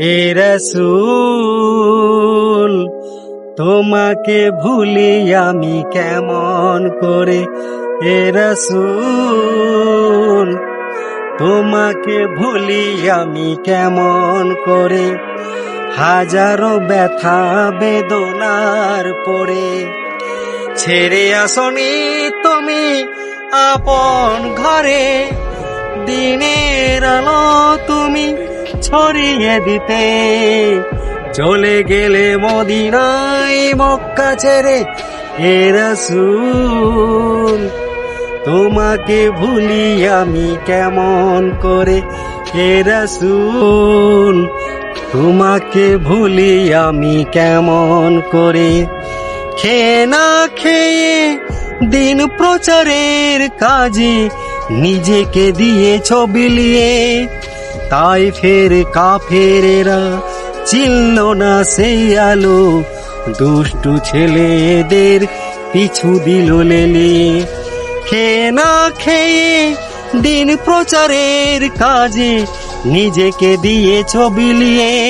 এ রসুল, তোমাকে ভুলি আমি কেমন করে? এ রসুল, তোমাকে ভুলি আমি কেমন করে? হাজারো ব্যথা বেদনার পরে ছেড়ে আসনি তুমি আপন ঘরে। দিনের আলো তুমি ছড়িয়ে দিতে। চলে গেলে মদিনায় মক্কা ছেড়ে এ রসুল, তোমাকে ভুলি আমি কেমন করে? হে রসুল, তোমাকে ভুলি আমি কেমন করে? খেয়ে না খেয়ে দিন প্রচারের কাজে নিজেকে দিয়ে বিলিয়ে। তাই ফের কাফেরেরা চিনল না সেই আলো। দুষ্টু ছেলেদের পিছু দিল লেলে না খেয়ে দিন প্রচারের কাজে নিজেকে দিয়েছ বিলিয়ে।